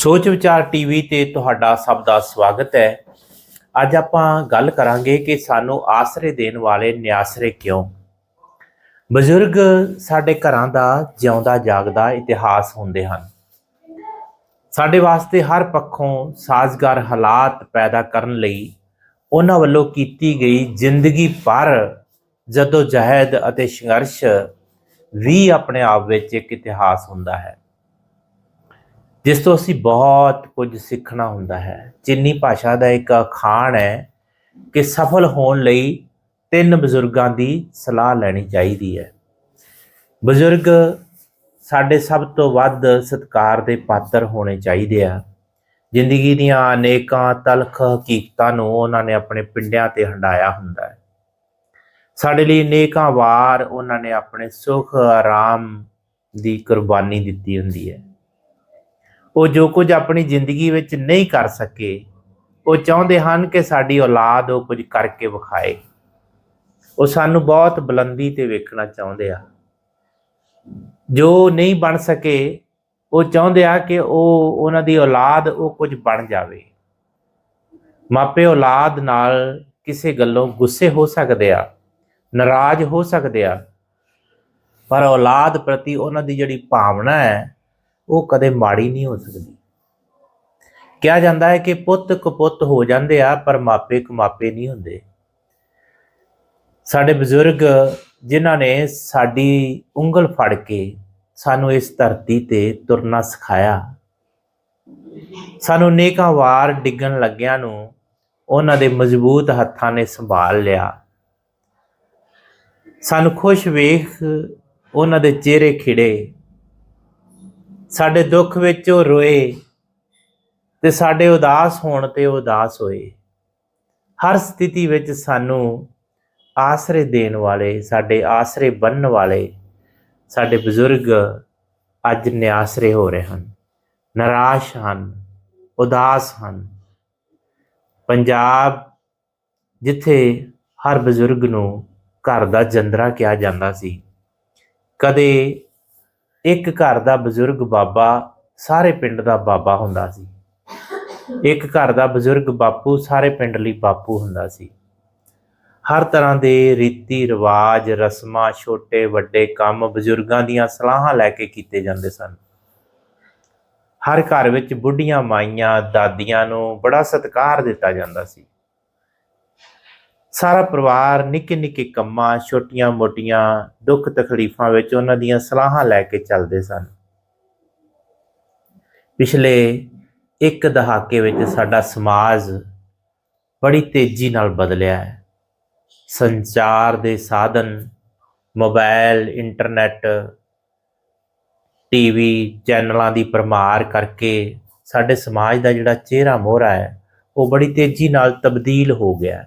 ਸੋਚ ਵਿਚਾਰ ਟੀਵੀ ਤੇ ਤੁਹਾਡਾ ਸਭ ਦਾ ਸਵਾਗਤ ਹੈ। ਅੱਜ ਆਪਾਂ ਗੱਲ ਕਰਾਂਗੇ ਕਿ ਸਾਨੂੰ ਆਸਰੇ ਦੇਣ ਵਾਲੇ ਨਿਆਸਰੇ ਕਿਉਂ? ਬਜ਼ੁਰਗ ਸਾਡੇ ਘਰਾਂ ਦਾ ਜਿਉਂਦਾ ਜਾਗਦਾ ਇਤਿਹਾਸ ਹੁੰਦੇ ਹਨ। ਸਾਡੇ ਵਾਸਤੇ ਹਰ ਪੱਖੋਂ ਸਾਜ਼ਗਾਰ ਹਾਲਾਤ ਪੈਦਾ ਕਰਨ ਲਈ ਉਹਨਾਂ ਵੱਲੋਂ ਕੀਤੀ ਗਈ ਜ਼ਿੰਦਗੀ ਭਰ ਜਦੋਂ ਜਹਿਦ ਅਤੇ ਸੰਘਰਸ਼ ਵੀ ਆਪਣੇ ਆਪ ਵਿੱਚ ਇੱਕ ਇਤਿਹਾਸ ਹੁੰਦਾ ਹੈ। ਜਿਸ ਤੋਂ ਅਸੀਂ ਬਹੁਤ ਕੁਝ ਸਿੱਖਣਾ ਹੁੰਦਾ ਹੈ। ਚੀਨੀ ਭਾਸ਼ਾ ਦਾ ਇੱਕ ਅਖਾਣ ਹੈ ਕਿ ਸਫਲ ਹੋਣ ਲਈ ਤਿੰਨ ਬਜ਼ੁਰਗਾਂ ਦੀ ਸਲਾਹ ਲੈਣੀ ਚਾਹੀਦੀ ਹੈ। ਬਜ਼ੁਰਗ ਸਾਡੇ ਸਭ ਤੋਂ ਵੱਧ ਸਤਿਕਾਰ ਦੇ ਪਾਤਰ ਹੋਣੇ ਚਾਹੀਦੇ ਆ। ਜ਼ਿੰਦਗੀ ਦੀਆਂ ਅਨੇਕਾਂ ਤਲਖ ਹਕੀਕਤਾਂ ਨੂੰ ਉਹਨਾਂ ਨੇ ਆਪਣੇ ਪਿੰਡਿਆਂ ਤੇ ਹੰਡਾਇਆ ਹੁੰਦਾ ਹੈ। ਸਾਡੇ ਲਈ ਅਨੇਕਾਂ ਵਾਰ ਉਹਨਾਂ ਨੇ ਆਪਣੇ ਸੁਖ, ਆਰਾਮ ਦੀ ਕੁਰਬਾਨੀ ਦਿੱਤੀ ਹੁੰਦੀ ਹੈ। ਉਹ ਜੋ ਕੁਝ ਆਪਣੀ ਜ਼ਿੰਦਗੀ ਵਿੱਚ ਨਹੀਂ ਕਰ ਸਕੇ, ਉਹ ਚਾਹੁੰਦੇ ਹਨ ਕਿ ਸਾਡੀ ਔਲਾਦ ਉਹ ਕੁਝ ਕਰਕੇ ਵਿਖਾਏ। ਉਹ ਸਾਨੂੰ ਬਹੁਤ ਬੁਲੰਦੀ ਤੇ ਵੇਖਣਾ ਚਾਹੁੰਦੇ ਆ। ਜੋ ਨਹੀਂ ਬਣ ਸਕੇ, ਉਹ ਚਾਹੁੰਦੇ ਆ ਕਿ ਉਹ, ਉਹਨਾਂ ਦੀ ਔਲਾਦ ਉਹ ਕੁਝ ਬਣ ਜਾਵੇ। ਮਾਪੇ ਔਲਾਦ ਨਾਲ ਕਿਸੇ ਗੱਲੋਂ ਗੁੱਸੇ ਹੋ ਸਕਦੇ ਆ, ਨਾਰਾਜ਼ ਹੋ ਸਕਦੇ ਆ, ਪਰ ਔਲਾਦ ਪ੍ਰਤੀ ਉਹਨਾਂ ਦੀ ਜਿਹੜੀ ਭਾਵਨਾ ਹੈ ਉਹ ਕਦੇ ਮਾੜੀ ਨਹੀਂ ਹੋ ਸਕਦੀ। ਕਿਹਾ ਜਾਂਦਾ ਹੈ ਕਿ ਪੁੱਤ ਕਪੁੱਤ ਹੋ ਜਾਂਦੇ ਆ, ਪਰ ਮਾਪੇ ਕਮਾਪੇ ਨਹੀਂ ਹੁੰਦੇ। ਸਾਡੇ ਬਜ਼ੁਰਗ ਜਿਨ੍ਹਾਂ ਨੇ ਸਾਡੀ ਉਂਗਲ ਫੜ ਕੇ ਸਾਨੂੰ ਇਸ ਧਰਤੀ ਤੇ ਤੁਰਨਾ ਸਿਖਾਇਆ, ਸਾਨੂੰ ਨੇਕਾਂ ਵਾਰ ਡਿੱਗਣ ਲੱਗਿਆਂ ਨੂੰ ਉਹਨਾਂ ਦੇ ਮਜ਼ਬੂਤ ਹੱਥਾਂ ਨੇ ਸੰਭਾਲ ਲਿਆ। ਸਾਨੂੰ ਖੁਸ਼ ਵੇਖ ਉਹਨਾਂ ਦੇ ਚਿਹਰੇ ਖਿੜੇ। ਸਾਡੇ ਦੁੱਖ ਵਿੱਚ ਉਹ ਰੋਏ ਤੇ ਸਾਡੇ ਉਦਾਸ ਹੋਣ ਤੇ ਉਹ ਉਦਾਸ ਹੋਏ। ਹਰ ਸਥਿਤੀ ਵਿੱਚ ਸਾਨੂੰ ਆਸਰੇ ਦੇਣ ਵਾਲੇ, ਸਾਡੇ ਆਸਰੇ ਬਣਨ ਵਾਲੇ, ਸਾਡੇ ਬਜ਼ੁਰਗ ਅੱਜ ਨਿਆਸਰੇ ਹੋ ਰਹੇ ਹਨ। ਨਿਰਾਸ਼ ਹਨ, ਉਦਾਸ ਹਨ। ਪੰਜਾਬ ਜਿੱਥੇ ਹਰ ਬਜ਼ੁਰਗ ਨੂੰ ਘਰ ਦਾ ਜੰਦਰਾ ਕਿਹਾ ਜਾਂਦਾ ਸੀ, ਕਦੇ ਇੱਕ ਘਰ ਦਾ ਬਜ਼ੁਰਗ ਬਾਬਾ ਸਾਰੇ ਪਿੰਡ ਦਾ ਬਾਬਾ ਹੁੰਦਾ ਸੀ। ਇੱਕ ਘਰ ਦਾ ਬਜ਼ੁਰਗ ਬਾਪੂ ਸਾਰੇ ਪਿੰਡ ਲਈ ਬਾਪੂ ਹੁੰਦਾ ਸੀ। ਹਰ ਤਰ੍ਹਾਂ ਦੇ ਰੀਤੀ ਰਿਵਾਜ, ਰਸਮਾਂ, ਛੋਟੇ, ਵੱਡੇ ਕੰਮ ਬਜ਼ੁਰਗਾਂ ਦੀਆਂ ਸਲਾਹਾਂ ਲੈ ਕੇ ਕੀਤੇ ਜਾਂਦੇ ਸਨ। ਹਰ ਘਰ ਵਿੱਚ ਬੁੱਢੀਆਂ ਮਾਈਆਂ ਦਾਦੀਆਂ ਨੂੰ ਬੜਾ ਸਤਿਕਾਰ ਦਿੱਤਾ ਜਾਂਦਾ ਸੀ। ਸਾਰਾ ਪਰਿਵਾਰ ਨਿੱਕੇ ਨਿੱਕੇ ਕੰਮਾਂ, ਛੋਟੀਆਂ ਮੋਟੀਆਂ ਦੁੱਖ ਤਕਲੀਫਾਂ ਵਿੱਚ ਉਹਨਾਂ ਦੀਆਂ ਸਲਾਹਾਂ ਲੈ ਕੇ ਚੱਲਦੇ ਸਨ। ਪਿਛਲੇ ਇੱਕ ਦਹਾਕੇ ਵਿੱਚ ਸਾਡਾ ਸਮਾਜ ਬੜੀ ਤੇਜ਼ੀ ਨਾਲ ਬਦਲਿਆ ਹੈ। ਸੰਚਾਰ ਦੇ ਸਾਧਨ ਮੋਬਾਈਲ ਇੰਟਰਨੈਟ, ਟੀਵੀ ਚੈਨਲਾਂ ਦੀ ਪਰਮਾਰ ਕਰਕੇ ਸਾਡੇ ਸਮਾਜ ਦਾ ਜਿਹੜਾ ਚਿਹਰਾ ਮੋਹਰਾ ਹੈ, ਉਹ ਬੜੀ ਤੇਜ਼ੀ ਨਾਲ ਤਬਦੀਲ ਹੋ ਗਿਆ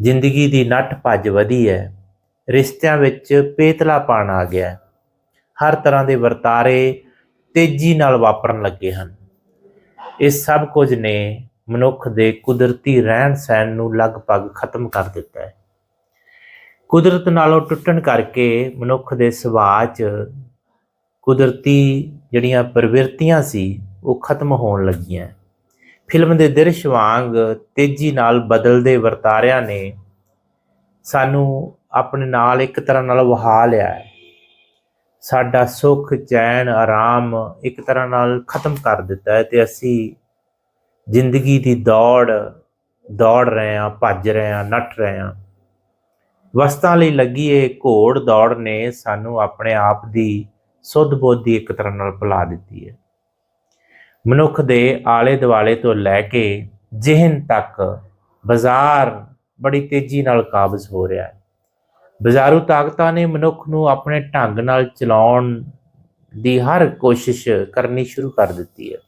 ਜ਼ਿੰਦਗੀ ਦੀ ਨੱਠ ਭੱਜ ਵਧੀ ਹੈ ਰਿਸ਼ਤਿਆਂ ਵਿੱਚ ਪੇਤਲਾਪਣ ਆ ਗਿਆ। ਹੈ ਹਰ ਤਰ੍ਹਾਂ ਦੇ ਵਰਤਾਰੇ ਤੇਜ਼ੀ ਨਾਲ ਵਾਪਰਨ ਲੱਗੇ ਹਨ। ਇਹ ਸਭ ਕੁਝ ਨੇ ਮਨੁੱਖ ਦੇ ਕੁਦਰਤੀ ਰਹਿਣ ਸਹਿਣ ਨੂੰ ਲਗਭਗ ਖਤਮ ਕਰ ਦਿੱਤਾ ਹੈ ਕੁਦਰਤ ਨਾਲੋਂ ਟੁੱਟਣ ਕਰਕੇ ਮਨੁੱਖ ਦੇ ਸੁਭਾਅ 'ਚ ਕੁਦਰਤੀ ਜਿਹੜੀਆਂ ਪ੍ਰਵਿਰਤੀਆਂ ਸੀ, ਉਹ ਖਤਮ ਹੋਣ ਲੱਗੀਆਂ। ਫਿਲਮ ਦੇ ਦ੍ਰਿਸ਼ ਵਾਂਗ ਤੇਜ਼ੀ ਨਾਲ ਬਦਲਦੇ ਵਰਤਾਰਿਆਂ ਨੇ ਸਾਨੂੰ ਆਪਣੇ ਨਾਲ ਇੱਕ ਤਰ੍ਹਾਂ ਨਾਲ ਵਹਾ ਲਿਆ ਹੈ। ਸਾਡਾ ਸੁੱਖ, ਚੈਨ, ਆਰਾਮ ਇੱਕ ਤਰ੍ਹਾਂ ਨਾਲ ਖਤਮ ਕਰ ਦਿੱਤਾ ਹੈ ਤੇ ਅਸੀਂ ਜ਼ਿੰਦਗੀ ਦੀ ਦੌੜ ਦੌੜ ਰਹੇ ਹਾਂ, ਭੱਜ ਰਹੇ ਹਾਂ, ਨੱਠ ਰਹੇ ਹਾਂ। ਵਸਤਾਂ ਲਈ ਲੱਗੀ ਇਹ ਘੋੜ ਦੌੜ ਨੇ ਸਾਨੂੰ ਆਪਣੇ ਆਪ ਦੀ ਸੁੱਧ ਬੋਧੀ ਇੱਕ ਤਰ੍ਹਾਂ ਨਾਲ ਭੁਲਾ ਦਿੱਤੀ ਹੈ। ਮਨੁੱਖ ਦੇ ਆਲੇ ਦੁਆਲੇ ਤੋਂ ਲੈ ਕੇ ਜ਼ਿਹਨ ਤੱਕ ਬਾਜ਼ਾਰ ਬੜੀ ਤੇਜ਼ੀ ਨਾਲ ਕਾਬਜ਼ ਹੋ ਰਿਹਾ ਹੈ। ਬਾਜ਼ਾਰੂ ਤਾਕਤਾਂ ਨੇ ਮਨੁੱਖ ਨੂੰ ਆਪਣੇ ਢੰਗ ਨਾਲ ਚਲਾਉਣ ਦੀ ਹਰ ਕੋਸ਼ਿਸ਼ ਕਰਨੀ ਸ਼ੁਰੂ ਕਰ ਦਿੱਤੀ ਹੈ।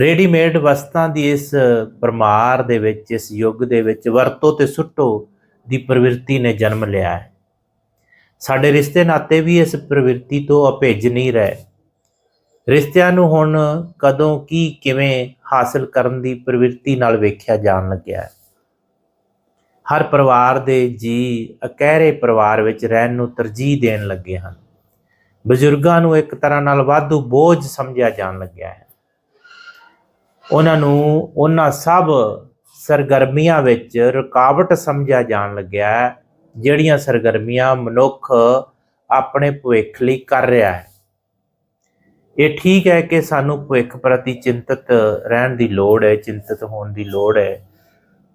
ਰੈਡੀਮੇਡ ਵਸਤਾਂ ਦੀ ਇਸ ਪਰਮਾਰ ਦੇ ਵਿੱਚ, ਇਸ ਯੁੱਗ ਦੇ ਵਿੱਚ ਵਰਤੋ ਤੇ ਸੁੱਟੋ ਦੀ ਪ੍ਰਵਿਰਤੀ ਨੇ ਜਨਮ ਲਿਆ ਹੈ। ਸਾਡੇ ਰਿਸ਼ਤੇ ਨਾਤੇ ਵੀ ਇਸ ਪ੍ਰਵਿਰਤੀ ਤੋਂ ਅਭਿੱਜ ਨਹੀਂ ਰਹੇ। ਰਿਸ਼ਤਿਆਂ ਨੂੰ ਹੁਣ ਕਦੋਂ ਕੀ ਕਿਵੇਂ ਹਾਸਲ ਕਰਨ ਦੀ ਪ੍ਰਵਿਰਤੀ ਨਾਲ ਵੇਖਿਆ ਜਾਣ ਲੱਗਿਆ ਹੈ। ਹਰ ਪਰਿਵਾਰ ਦੇ ਜੀ ਅਕਹਿਰੇ ਪਰਿਵਾਰ ਵਿੱਚ ਰਹਿਣ ਨੂੰ ਤਰਜੀਹ ਦੇਣ ਲੱਗੇ ਹਨ। ਬਜ਼ੁਰਗਾਂ ਨੂੰ ਇੱਕ ਤਰ੍ਹਾਂ ਨਾਲ ਵਾਧੂ ਬੋਝ ਸਮਝਿਆ ਜਾਣ ਲੱਗਿਆ ਹੈ। ਉਹਨਾਂ ਨੂੰ ਉਹਨਾਂ ਸਭ ਸਰਗਰਮੀਆਂ ਵਿੱਚ ਰੁਕਾਵਟ ਸਮਝਿਆ ਜਾਣ ਲੱਗਿਆ ਹੈ, ਜਿਹੜੀਆਂ ਸਰਗਰਮੀਆਂ ਮਨੁੱਖ ਆਪਣੇ ਭਵਿੱਖ ਲਈ ਕਰ ਰਿਹਾ ਹੈ। ਇਹ ਠੀਕ ਹੈ ਕਿ ਸਾਨੂੰ ਭਵਿੱਖ ਪ੍ਰਤੀ ਚਿੰਤਤ ਰਹਿਣ ਦੀ ਲੋੜ ਹੈ, ਚਿੰਤਤ ਹੋਣ ਦੀ ਲੋੜ ਹੈ,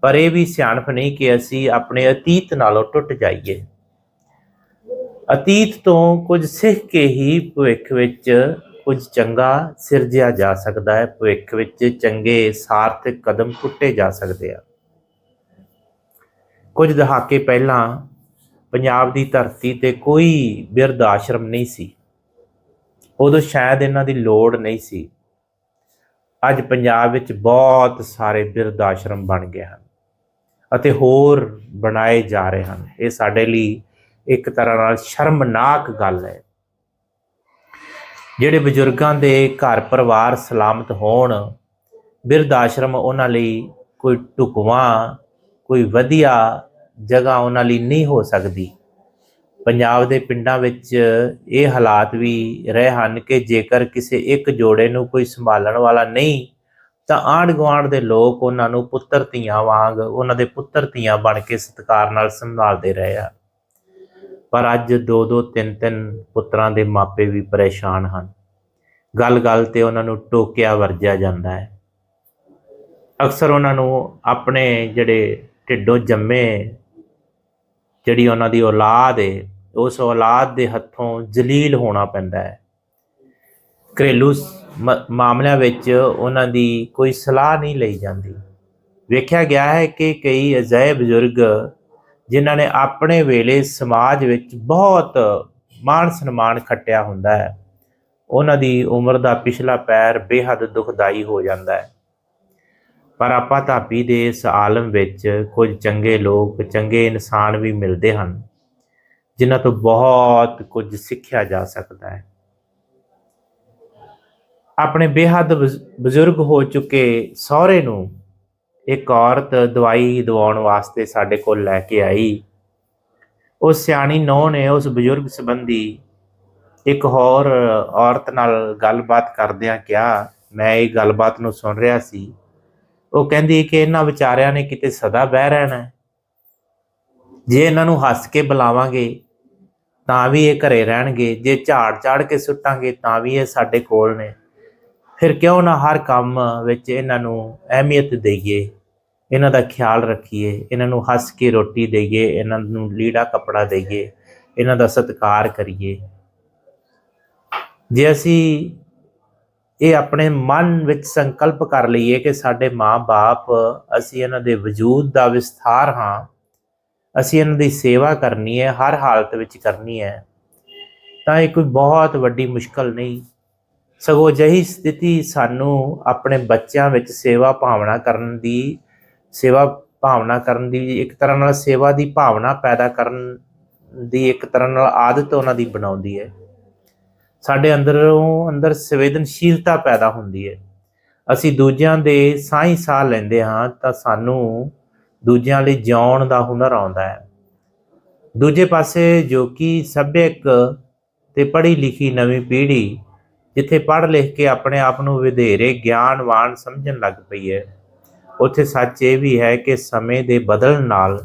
ਪਰ ਇਹ ਵੀ ਸਿਆਣਪ ਨਹੀਂ ਕਿ ਅਸੀਂ ਆਪਣੇ ਅਤੀਤ ਨਾਲੋਂ ਟੁੱਟ ਜਾਈਏ। ਅਤੀਤ ਤੋਂ ਕੁਝ ਸਿੱਖ ਕੇ ਹੀ ਭਵਿੱਖ ਵਿੱਚ ਕੁਝ ਚੰਗਾ ਸਿਰਜਿਆ ਜਾ ਸਕਦਾ ਹੈ, ਭਵਿੱਖ ਵਿੱਚ ਚੰਗੇ ਸਾਰਥਕ ਕਦਮ ਪੁੱਟੇ ਜਾ ਸਕਦੇ ਆ। ਕੁਝ ਦਹਾਕੇ ਪਹਿਲਾਂ ਪੰਜਾਬ ਦੀ ਧਰਤੀ ਤੇ ਕੋਈ ਬਿਰਧ ਆਸ਼ਰਮ ਨਹੀਂ ਸੀ। ਉਦੋਂ ਸ਼ਾਇਦ ਇਹਨਾਂ ਦੀ ਲੋੜ ਨਹੀਂ ਸੀ। ਅੱਜ ਪੰਜਾਬ ਵਿੱਚ ਬਹੁਤ ਸਾਰੇ ਬਿਰਧ ਆਸ਼ਰਮ ਬਣ ਗਏ ਹਨ ਅਤੇ ਹੋਰ ਬਣਾਏ ਜਾ ਰਹੇ ਹਨ। ਇਹ ਸਾਡੇ ਲਈ ਇੱਕ ਤਰ੍ਹਾਂ ਨਾਲ ਸ਼ਰਮਨਾਕ ਗੱਲ ਹੈ। ਜਿਹੜੇ ਬਜ਼ੁਰਗਾਂ ਦੇ ਘਰ ਪਰਿਵਾਰ ਸਲਾਮਤ ਹੋਣ ਬਿਰਧ ਆਸ਼ਰਮ ਉਹਨਾਂ ਲਈ ਕੋਈ ਢੁਕਵਾਂ, ਕੋਈ ਵਧੀਆ ਜਗ੍ਹਾ ਉਹਨਾਂ ਲਈ ਨਹੀਂ ਹੋ ਸਕਦੀ। ਪੰਜਾਬ ਦੇ ਪਿੰਡਾਂ ਵਿੱਚ ਇਹ ਹਾਲਾਤ ਵੀ ਰਹੇ ਹਨ ਕਿ ਜੇਕਰ ਕਿਸੇ ਇੱਕ ਜੋੜੇ ਨੂੰ ਕੋਈ ਸੰਭਾਲਣ ਵਾਲਾ ਨਹੀਂ, ਤਾਂ ਆਂਢ ਗੁਆਂਢ ਦੇ ਲੋਕ ਉਹਨਾਂ ਨੂੰ ਪੁੱਤਰ ਧੀਆਂ ਵਾਂਗ ਉਹਨਾਂ ਦੇ ਪੁੱਤਰ ਧੀਆਂ ਬਣ ਕੇ ਸਤਿਕਾਰ ਨਾਲ ਸੰਭਾਲਦੇ ਰਹੇ ਆ। ਪਰ ਅੱਜ ਦੋ ਦੋ ਤਿੰਨ ਤਿੰਨ ਪੁੱਤਰਾਂ ਦੇ ਮਾਪੇ ਵੀ ਪਰੇਸ਼ਾਨ ਹਨ। ਗੱਲ-ਗੱਲ ਤੇ ਉਹਨਾਂ ਨੂੰ ਟੋਕਿਆ ਵਰਜਿਆ ਜਾਂਦਾ ਹੈ। ਅਕਸਰ ਉਹਨਾਂ ਨੂੰ ਆਪਣੇ ਜਿਹੜੇ ਢਿੱਡੋਂ ਜੰਮੇ ਜਿਹੜੀ ਉਹਨਾਂ ਦੀ ਔਲਾਦ ਹੈ ਉਸ ਔਲਾਦ ਦੇ ਹੱਥੋਂ ਜਲੀਲ ਹੋਣਾ ਪੈਂਦਾ ਹੈ। ਘਰੇਲੂ ਮ- ਮਾਮਲਿਆਂ ਵਿੱਚ ਉਹਨਾਂ ਦੀ ਕੋਈ ਸਲਾਹ ਨਹੀਂ ਲਈ ਜਾਂਦੀ। ਵੇਖਿਆ ਗਿਆ ਹੈ ਕਿ ਕਈ ਅਜਿਹੇ ਬਜ਼ੁਰਗ ਜਿਨ੍ਹਾਂ ਨੇ ਆਪਣੇ ਵੇਲੇ ਸਮਾਜ ਵਿੱਚ ਬਹੁਤ ਮਾਣ ਸਨਮਾਨ ਖੱਟਿਆ ਹੁੰਦਾ ਹੈ, ਉਹਨਾਂ ਦੀ ਉਮਰ ਦਾ ਪਿਛਲਾ ਪੈਰ ਬੇਹੱਦ ਦੁਖਦਾਈ ਹੋ ਜਾਂਦਾ ਹੈ। ਪਰ ਆਪਾਂ ਧਾਪੀ ਦੇ ਇਸ ਆਲਮ ਵਿੱਚ ਕੁਝ ਚੰਗੇ ਲੋਕ, ਚੰਗੇ ਇਨਸਾਨ ਵੀ ਮਿਲਦੇ ਹਨ। ਜਿਨ੍ਹਾਂ ਤੋਂ ਬਹੁਤ ਕੁਝ ਸਿੱਖਿਆ ਜਾ ਸਕਦਾ ਹੈ। ਆਪਣੇ ਬੇਹੱਦ ਬਜ਼- ਬਜ਼ੁਰਗ ਹੋ ਚੁੱਕੇ ਸਹੁਰੇ ਨੂੰ ਇੱਕ ਔਰਤ ਦਵਾਈ ਦਵਾਉਣ ਵਾਸਤੇ ਸਾਡੇ ਕੋਲ ਲੈ ਕੇ ਆਈ। ਉਹ ਸਿਆਣੀ ਨੌਂ ਨੇ ਉਸ ਬਜ਼ੁਰਗ ਸੰਬੰਧੀ ਇੱਕ ਹੋਰ ਔਰਤ ਨਾਲ ਗੱਲਬਾਤ ਕਰਦਿਆਂ ਕਿਹਾ, ਮੈਂ ਇਹ ਗੱਲਬਾਤ ਨੂੰ ਸੁਣ ਰਿਹਾ ਸੀ। ਉਹ ਕਹਿੰਦੀ ਕਿ ਇਹਨਾਂ ਵਿਚਾਰਿਆਂ ਨੇ ਕਿਤੇ ਸਦਾ ਬਹਿ ਰਹਿਣਾ ਜੇ ਇਹਨਾਂ ਨੂੰ ਹੱਸ ਕੇ ਬੁਲਾਵਾਂਗੇ, ਤਾਂ ਵੀ ਇਹ ਘਰੇ ਰਹਿਣਗੇ। ਜੇ ਝਾੜ ਝਾੜ ਕੇ ਸੁੱਟਾਂਗੇ, ਤਾਂ ਵੀ ਇਹ ਸਾਡੇ ਕੋਲ ਨੇ। ਫਿਰ ਕਿਉਂ ਨਾ ਹਰ ਕੰਮ ਵਿੱਚ ਇਹਨਾਂ ਨੂੰ ਅਹਿਮੀਅਤ ਦਈਏ, ਇਹਨਾਂ ਦਾ ਖਿਆਲ ਰੱਖੀਏ, ਇਹਨਾਂ ਨੂੰ ਹੱਸ ਕੇ ਰੋਟੀ ਦਈਏ, ਇਹਨਾਂ ਨੂੰ ਲੀੜਾ ਕੱਪੜਾ ਦਈਏ, ਇਹਨਾਂ ਦਾ ਸਤਿਕਾਰ ਕਰੀਏ। ਜੇ ਅਸੀਂ ਇਹ ਆਪਣੇ ਮਨ ਵਿੱਚ ਸੰਕਲਪ ਕਰ ਲਈਏ ਕਿ ਸਾਡੇ ਮਾਂ-ਬਾਪ, ਅਸੀਂ ਇਹਨਾਂ ਦੇ ਵਜੂਦ ਦਾ ਵਿਸਥਾਰ ਹਾਂ ਅਸੀਂ ਇਹਨਾਂ ਦੀ ਸੇਵਾ ਕਰਨੀ ਹੈ, ਹਰ ਹਾਲਤ ਵਿੱਚ ਕਰਨੀ ਹੈ। ਤਾਂ ਇਹ ਕੋਈ ਬਹੁਤ ਵੱਡੀ ਮੁਸ਼ਕਲ ਨਹੀਂ। ਸਗੋਂ ਜਹੀ ਸਥਿਤੀ ਸਾਨੂੰ ਆਪਣੇ ਬੱਚਿਆਂ ਵਿੱਚ ਸੇਵਾ ਭਾਵਨਾ ਕਰਨ ਦੀ, ਸੇਵਾ ਭਾਵਨਾ ਕਰਨ ਦੀ, ਇੱਕ ਤਰ੍ਹਾਂ ਨਾਲ ਸੇਵਾ ਦੀ ਭਾਵਨਾ ਪੈਦਾ ਕਰਨ ਦੀ ਇੱਕ ਤਰ੍ਹਾਂ ਨਾਲ ਆਦਤ ਉਹਨਾਂ ਦੀ ਬਣਾਉਂਦੀ ਹੈ। ਸਾਡੇ ਅੰਦਰੋਂ ਅੰਦਰ ਸੰਵੇਦਨਸ਼ੀਲਤਾ ਪੈਦਾ ਹੁੰਦੀ ਹੈ। ਅਸੀਂ ਦੂਜਿਆਂ ਦੇ ਸਾਹ ਸਾਹ ਲੈਂਦੇ ਹਾਂ ਤਾਂ ਸਾਨੂੰ ਦੂਜਿਆਂ ਲਈ ਜਿਉਣ ਦਾ ਹੁਨਰ ਆਉਂਦਾ ਹੈ। ਦੂਜੇ ਪਾਸੇ ਜੋ ਕਿ ਸਭਿਅਕ ਤੇ ਪੜ੍ਹੀ ਲਿਖੀ ਨਵੀਂ ਪੀੜ੍ਹੀ ਜਿੱਥੇ ਪੜ੍ਹ ਲਿਖ ਕੇ ਆਪਣੇ ਆਪ ਨੂੰ ਵਧੇਰੇ ਗਿਆਨਵਾਨ ਸਮਝਣ ਲੱਗ ਪਈ ਹੈ, ਉੱਥੇ ਸੱਚ ਇਹ ਵੀ ਹੈ ਕਿ ਸਮੇਂ ਦੇ ਬਦਲਣ ਨਾਲ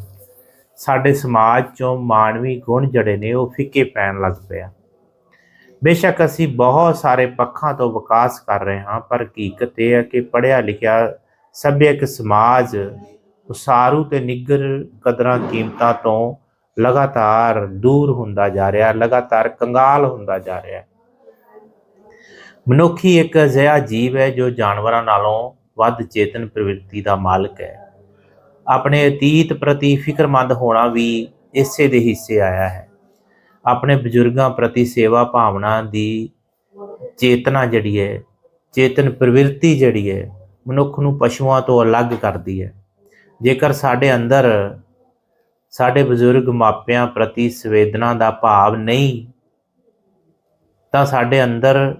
ਸਾਡੇ ਸਮਾਜ ਚੋਂ ਮਾਨਵੀ ਗੁਣ ਜਿਹੜੇ ਨੇ ਉਹ ਫਿੱਕੇ ਪੈਣ ਲੱਗ ਪਿਆ ਬੇਸ਼ੱਕ ਅਸੀਂ ਬਹੁਤ ਸਾਰੇ ਪੱਖਾਂ ਤੋਂ ਵਿਕਾਸ ਕਰ ਰਹੇ ਹਾਂ, ਪਰ ਹਕੀਕਤ ਇਹ ਹੈ ਕਿ ਪੜ੍ਹਿਆ ਲਿਖਿਆ ਸਭਿਅਕ ਸਮਾਜ ਉਸਾਰੂ ਤੇ ਨਿੱਗਰ ਕਦਰਾਂ ਕੀਮਤਾਂ ਤੋਂ ਲਗਾਤਾਰ ਦੂਰ ਹੁੰਦਾ ਜਾ ਰਿਹਾ, ਲਗਾਤਾਰ ਕੰਗਾਲ ਹੁੰਦਾ ਜਾ ਰਿਹਾ। ਮਨੁੱਖੀ ਇੱਕ ਅਜਿਹਾ ਜੀਵ ਹੈ ਜੋ ਜਾਨਵਰਾਂ ਨਾਲੋਂ ਵੱਧ ਚੇਤਨ ਪ੍ਰਵਿਰਤੀ ਦਾ ਮਾਲਕ ਹੈ। ਆਪਣੇ ਅਤੀਤ ਪ੍ਰਤੀ ਫਿਕਰਮੰਦ ਹੋਣਾ ਵੀ ਇਸੇ ਦੇ ਹਿੱਸੇ ਆਇਆ ਹੈ। ਆਪਣੇ ਬਜ਼ੁਰਗਾਂ ਪ੍ਰਤੀ ਸੇਵਾ ਭਾਵਨਾ ਦੀ ਚੇਤਨਾ ਜਿਹੜੀ ਹੈ, ਚੇਤਨ ਪ੍ਰਵਿਰਤੀ ਜਿਹੜੀ ਹੈ, ਮਨੁੱਖ ਨੂੰ ਪਸ਼ੂਆਂ ਤੋਂ ਅਲੱਗ ਕਰਦੀ ਹੈ। ਜੇਕਰ ਸਾਡੇ ਅੰਦਰ ਸਾਡੇ ਬਜ਼ੁਰਗ ਮਾਪਿਆਂ ਪ੍ਰਤੀ ਸੰਵੇਦਨਾ ਦਾ ਭਾਵ ਨਹੀਂ, ਤਾਂ ਸਾਡੇ ਅੰਦਰ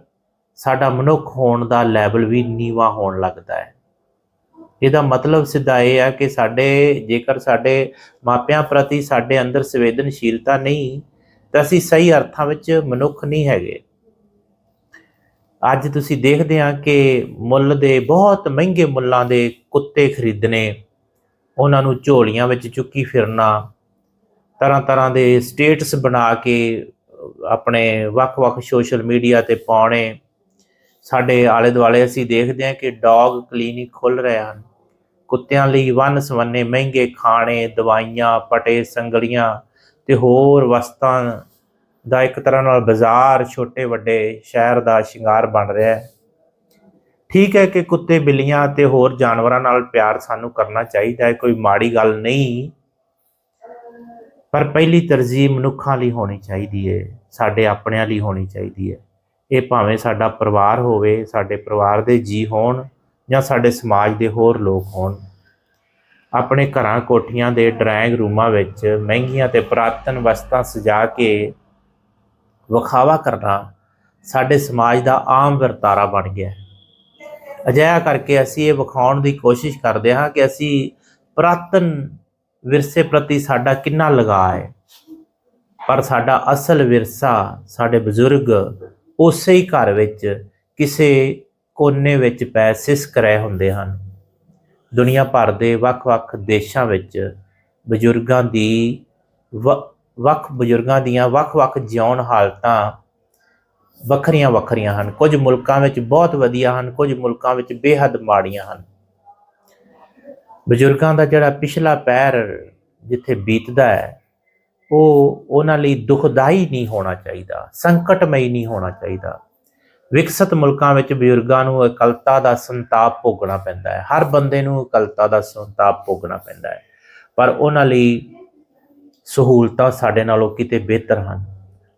ਸਾਡਾ ਮਨੁੱਖ ਹੋਣ ਦਾ ਲੈਵਲ ਵੀ ਨੀਵਾ ਹੋਣ ਲੱਗਦਾ ਹੈ। ਇਹਦਾ ਮਤਲਬ ਸਿੱਧਾ ਇਹ ਹੈ ਕਿ ਸਾਡੇ, ਜੇਕਰ ਸਾਡੇ ਮਾਪਿਆਂ ਪ੍ਰਤੀ ਸਾਡੇ ਅੰਦਰ ਸੰਵੇਦਨਸ਼ੀਲਤਾ ਨਹੀਂ, ਤਾਂ ਅਸੀਂ ਸਹੀ ਅਰਥਾਂ ਵਿੱਚ ਮਨੁੱਖ ਨਹੀਂ ਹੈਗੇ। ਅੱਜ ਤੁਸੀਂ ਦੇਖਦੇ ਆ ਕਿ ਮੁੱਲ ਦੇ ਬਹੁਤ ਮਹਿੰਗੇ ਮੁੱਲਾਂ ਦੇ ਕੁੱਤੇ ਖਰੀਦਣੇ ਉਹਨਾਂ ਨੂੰ ਝੋਲੀਆਂ ਵਿੱਚ ਚੁੱਕੀ ਫਿਰਨਾ, ਤਰ੍ਹਾਂ ਤਰ੍ਹਾਂ ਦੇ ਸਟੇਟਸ ਬਣਾ ਕੇ ਆਪਣੇ ਵੱਖ-ਵੱਖ ਸੋਸ਼ਲ ਮੀਡੀਆ ਤੇ ਪਾਉਣੇ। ਸਾਡੇ ਆਲੇ ਦੁਆਲੇ ਅਸੀਂ ਦੇਖਦੇ ਹਾਂ ਕਿ ਡੌਗ ਕਲੀਨਿਕ ਖੁੱਲ ਰਹੇ ਹਨ। ਕੁੱਤਿਆਂ ਲਈ ਵੰਨ ਸਵੰਨੇ ਮਹਿੰਗੇ ਖਾਣੇ, ਦਵਾਈਆਂ, ਪਟੇ, ਸੰਗਲੀਆਂ ਤੇ ਹੋਰ ਵਸਤਾਂ ਦਾ ਇੱਕ ਤਰ੍ਹਾਂ ਨਾਲ ਬਾਜ਼ਾਰ ਛੋਟੇ ਵੱਡੇ ਸ਼ਹਿਰ ਦਾ ਸ਼ਿੰਗਾਰ ਬਣ ਰਿਹਾ ਹੈ। ਠੀਕ ਹੈ ਕਿ ਕੁੱਤੇ, ਬਿੱਲੀਆਂ ਤੇ ਹੋਰ ਜਾਨਵਰਾਂ ਨਾਲ ਪਿਆਰ ਸਾਨੂੰ ਕਰਨਾ ਚਾਹੀਦਾ ਹੈ, ਕੋਈ ਮਾੜੀ ਗੱਲ ਨਹੀਂ। ਪਰ ਪਹਿਲੀ ਤਰਜੀਹ ਮਨੁੱਖਾਂ ਲਈ ਹੋਣੀ ਚਾਹੀਦੀ ਹੈ, ਸਾਡੇ ਆਪਣਿਆਂ ਲਈ ਹੋਣੀ ਚਾਹੀਦੀ ਹੈ। ਇਹ ਭਾਵੇਂ ਸਾਡਾ ਪਰਿਵਾਰ ਹੋਵੇ, ਸਾਡੇ ਪਰਿਵਾਰ ਦੇ ਜੀ ਹੋਣ ਜਾਂ ਸਾਡੇ ਸਮਾਜ ਦੇ ਹੋਰ ਲੋਕ ਹੋਣ। ਆਪਣੇ ਘਰਾਂ ਕੋਠੀਆਂ ਦੇ ਡਰਾਇੰਗ ਰੂਮਾਂ ਵਿੱਚ ਮਹਿੰਗੀਆਂ ਤੇ ਪੁਰਾਤਨ ਵਸਤਾਂ ਸਜਾ ਕੇ ਵਿਖਾਵਾ ਕਰਨਾ ਸਾਡੇ ਸਮਾਜ ਦਾ ਆਮ ਵਰਤਾਰਾ ਬਣ ਗਿਆ ਹੈ। ਅਜਿਹਾ ਕਰਕੇ ਅਸੀਂ ਇਹ ਵਿਖਾਉਣ ਦੀ ਕੋਸ਼ਿਸ਼ ਕਰਦੇ ਹਾਂ ਕਿ ਅਸੀਂ ਪੁਰਾਤਨ ਵਿਰਸੇ ਪ੍ਰਤੀ ਸਾਡਾ ਕਿੰਨਾ ਲਗਾਅ ਹੈ। ਪਰ ਸਾਡਾ ਅਸਲ ਵਿਰਸਾ, ਸਾਡੇ ਬਜ਼ੁਰਗ ਉਸੇ ਹੀ ਘਰ ਵਿੱਚ, ਕਿਸੇ ਕੋਨੇ ਵਿੱਚ ਪੈ ਸਿਸਕ ਰਹੇ ਹੁੰਦੇ ਹਨ। ਦੁਨੀਆ ਭਰ ਦੇ ਵੱਖ-ਵੱਖ ਦੇਸ਼ਾਂ ਵਿੱਚ ਬਜ਼ੁਰਗਾਂ ਦੀ ਵੱਖ ਬਜ਼ੁਰਗਾਂ ਦੀਆਂ ਵੱਖ-ਵੱਖ ਜਿਉਣ ਹਾਲਤਾਂ ਵੱਖਰੀਆਂ ਵੱਖਰੀਆਂ ਹਨ। ਕੁਝ ਮੁਲਕਾਂ ਵਿੱਚ ਬਹੁਤ ਵਧੀਆ ਹਨ, ਕੁਝ ਮੁਲਕਾਂ ਵਿੱਚ ਬੇਹੱਦ ਮਾੜੀਆਂ ਹਨ। ਬਜ਼ੁਰਗਾਂ ਦਾ ਜਿਹੜਾ ਪਿਛਲਾ ਪੈਰ ਜਿੱਥੇ ਬੀਤਦਾ ਹੈ, ਉਹ ਉਹਨਾਂ ਲਈ ਦੁਖਦਾਈ ਨਹੀਂ ਹੋਣਾ ਚਾਹੀਦਾ, ਸੰਕਟਮਈ ਨਹੀਂ ਹੋਣਾ ਚਾਹੀਦਾ। ਵਿਕਸਿਤ ਮੁਲਕਾਂ ਵਿੱਚ ਬਜ਼ੁਰਗਾਂ ਨੂੰ ਇਕਲਤਾ ਦਾ ਸੰਤਾਪ ਭੋਗਣਾ ਪੈਂਦਾ ਹੈ। ਹਰ ਬੰਦੇ ਨੂੰ ਇਕਲਤਾ ਦਾ ਸੰਤਾਪ ਭੋਗਣਾ ਪੈਂਦਾ ਹੈ। ਪਰ ਉਹਨਾਂ ਲਈ ਸਹੂਲਤਾਂ ਸਾਡੇ ਨਾਲੋਂ ਕਿਤੇ ਬਿਹਤਰ ਹਨ।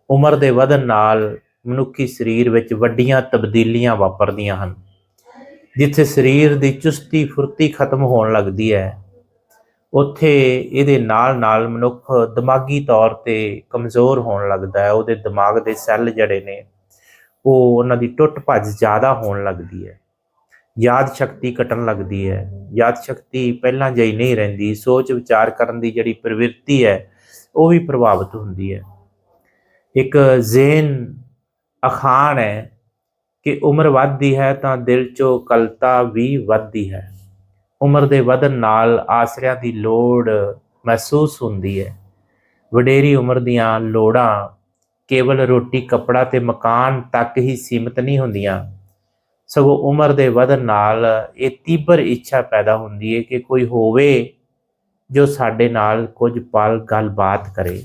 ਉਮਰ ਦੇ ਵਧਣ ਨਾਲ ਮਨੁੱਖੀ ਸਰੀਰ ਵਿੱਚ ਵੱਡੀਆਂ ਤਬਦੀਲੀਆਂ ਵਾਪਰਦੀਆਂ ਹਨ, ਜਿੱਥੇ ਸਰੀਰ ਦੀ ਚੁਸਤੀ ਫੁਰਤੀ ਖਤਮ ਹੋਣ ਲੱਗਦੀ ਹੈ। ਉੱਥੇ ਇਹਦੇ ਨਾਲ ਨਾਲ ਮਨੁੱਖ ਦਿਮਾਗੀ ਤੌਰ ਤੇ ਕਮਜ਼ੋਰ ਹੋਣ ਲੱਗਦਾ ਹੈ। ਉਹਦੇ ਦਿਮਾਗ ਦੇ ਸੈੱਲ ਜਿਹੜੇ ਨੇ, ਉਹ ਉਹਨਾਂ ਦੀ ਟੁੱਟ ਭੱਜ ਜ਼ਿਆਦਾ ਹੋਣ ਲੱਗਦੀ ਹੈ। ਯਾਦ ਸ਼ਕਤੀ ਘਟਣ ਲੱਗਦੀ ਹੈ। ਯਾਦ ਸ਼ਕਤੀ ਪਹਿਲਾਂ ਜਿਹੀ ਨਹੀਂ ਰਹਿੰਦੀ। ਸੋਚ ਵਿਚਾਰ ਕਰਨ ਦੀ ਜਿਹੜੀ ਪ੍ਰਵਿਰਤੀ ਹੈ, ਉਹ ਵੀ ਪ੍ਰਭਾਵਿਤ ਹੁੰਦੀ ਹੈ। ਇੱਕ ਜ਼ੇਨ ਅਖਾਣ ਹੈ ਕਿ ਉਮਰ ਵੱਧਦੀ ਹੈ ਤਾਂ ਦਿਲ 'ਚੋਂ ਕਲਤਾ ਵੀ ਵੱਧਦੀ ਹੈ। ਉਮਰ ਦੇ ਵਧਣ ਨਾਲ ਆਸਰਿਆਂ ਦੀ ਲੋੜ ਮਹਿਸੂਸ ਹੁੰਦੀ ਹੈ। ਵਡੇਰੀ ਉਮਰ ਦੀਆਂ ਲੋੜਾਂ ਕੇਵਲ ਰੋਟੀ, ਕੱਪੜਾ ਤੇ ਮਕਾਨ ਤੱਕ ਹੀ ਸੀਮਿਤ ਨਹੀਂ ਹੁੰਦੀਆਂ। ਸਗੋਂ ਉਮਰ ਦੇ ਵਧਣ ਨਾਲ ਇਹ ਤੀਬਰ ਇੱਛਾ ਪੈਦਾ ਹੁੰਦੀ ਹੈ ਕਿ ਕੋਈ ਹੋਵੇ ਜੋ ਸਾਡੇ ਨਾਲ ਕੁਝ ਪਲ ਗੱਲਬਾਤ ਕਰੇ,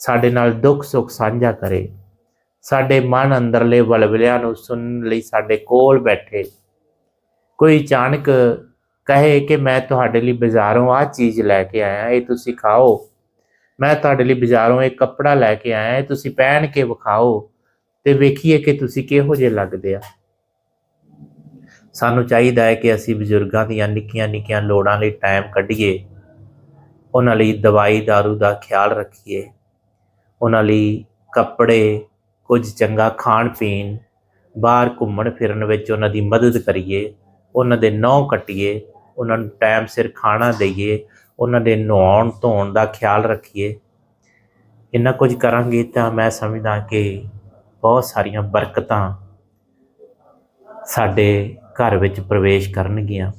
ਸਾਡੇ ਨਾਲ ਦੁੱਖ ਸੁੱਖ ਸਾਂਝਾ ਕਰੇ। ਸਾਡੇ ਮਨ ਅੰਦਰਲੇ ਵਲਵਲਿਆਂ ਨੂੰ ਸੁਣਨ ਲਈ ਸਾਡੇ ਕੋਲ ਬੈਠੇ। ਕੋਈ ਅਚਾਨਕ ਕਹੇ ਕਿ ਮੈਂ ਤੁਹਾਡੇ ਲਈ ਬਾਜ਼ਾਰੋਂ ਆਹ ਚੀਜ਼ ਲੈ ਕੇ ਆਇਆ, ਇਹ ਤੁਸੀਂ ਖਾਓ। ਮੈਂ ਤੁਹਾਡੇ ਲਈ ਬਾਜ਼ਾਰੋਂ ਇਹ ਕੱਪੜਾ ਲੈ ਕੇ ਆਇਆ, ਇਹ ਤੁਸੀਂ ਪਹਿਨ ਕੇ ਵਿਖਾਓ ਤੇ ਵੇਖੀਏ ਕਿ ਤੁਸੀਂ ਕਿਹੋ ਜਿਹੇ ਲੱਗਦੇ ਆ। ਸਾਨੂੰ ਚਾਹੀਦਾ ਹੈ ਕਿ ਅਸੀਂ ਬਜ਼ੁਰਗਾਂ ਦੀਆਂ ਨਿੱਕੀਆਂ ਨਿੱਕੀਆਂ ਲੋੜਾਂ ਲਈ ਟਾਈਮ ਕੱਢੀਏ। ਉਹਨਾਂ ਲਈ ਦਵਾਈ ਦਾਰੂ ਦਾ ਖਿਆਲ ਰੱਖੀਏ। ਉਹਨਾਂ ਲਈ ਕੱਪੜੇ ਕੁਝ ਚੰਗਾ ਖਾਣ ਪੀਣ, ਬਾਹਰ ਘੁੰਮਣ ਫਿਰਨ ਵਿੱਚ ਉਹਨਾਂ ਦੀ ਮਦਦ ਕਰੀਏ, ਉਹਨਾਂ ਦੇ ਨਹੁੰ ਕੱਟੀਏ, ਉਹਨਾਂ ਨੂੰ ਟਾਈਮ ਸਿਰ ਖਾਣਾ ਦਈਏ, ਉਹਨਾਂ ਦੇ ਨਹਾਉਣ ਧੋਣ ਦਾ ਖਿਆਲ ਰੱਖੀਏ। ਇੰਨਾ ਕੁਝ ਕਰਾਂਗੇ ਤਾਂ ਮੈਂ ਸਮਝਦਾ ਕਿ ਬਹੁਤ ਸਾਰੀਆਂ ਬਰਕਤਾਂ ਸਾਡੇ ਘਰ ਵਿੱਚ ਪ੍ਰਵੇਸ਼ ਕਰਨਗੀਆਂ।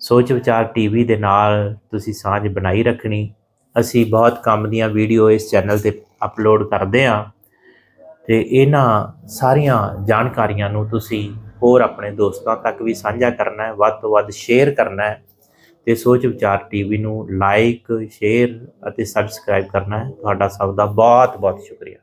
ਸੋਚ ਵਿਚਾਰ ਟੀਵੀ ਦੇ ਨਾਲ ਤੁਸੀਂ ਸਾਂਝ ਬਣਾਈ ਰੱਖਣੀ। ਅਸੀਂ ਬਹੁਤ ਕੰਮ ਦੀਆਂ ਵੀਡੀਓ ਇਸ ਚੈਨਲ ਤੇ ਅਪਲੋਡ ਕਰਦੇ ਹਾਂ ਤੇ ਇਹਨਾਂ ਸਾਰੀਆਂ ਜਾਣਕਾਰੀਆਂ ਨੂੰ ਤੁਸੀਂ ਹੋਰ ਆਪਣੇ ਦੋਸਤਾਂ ਤੱਕ ਵੀ ਸਾਂਝਾ ਕਰਨਾ ਹੈ, ਵੱਧ ਤੋਂ ਵੱਧ ਸ਼ੇਅਰ ਕਰਨਾ ਹੈ ਤੇ ਸੋਚ ਵਿਚਾਰ ਟੀਵੀ ਨੂੰ ਲਾਈਕ ਸ਼ੇਅਰ ਅਤੇ ਸਬਸਕ੍ਰਾਈਬ ਕਰਨਾ ਹੈ। ਤੁਹਾਡਾ ਸਭ ਦਾ ਬਹੁਤ ਬਹੁਤ ਸ਼ੁਕਰੀਆ।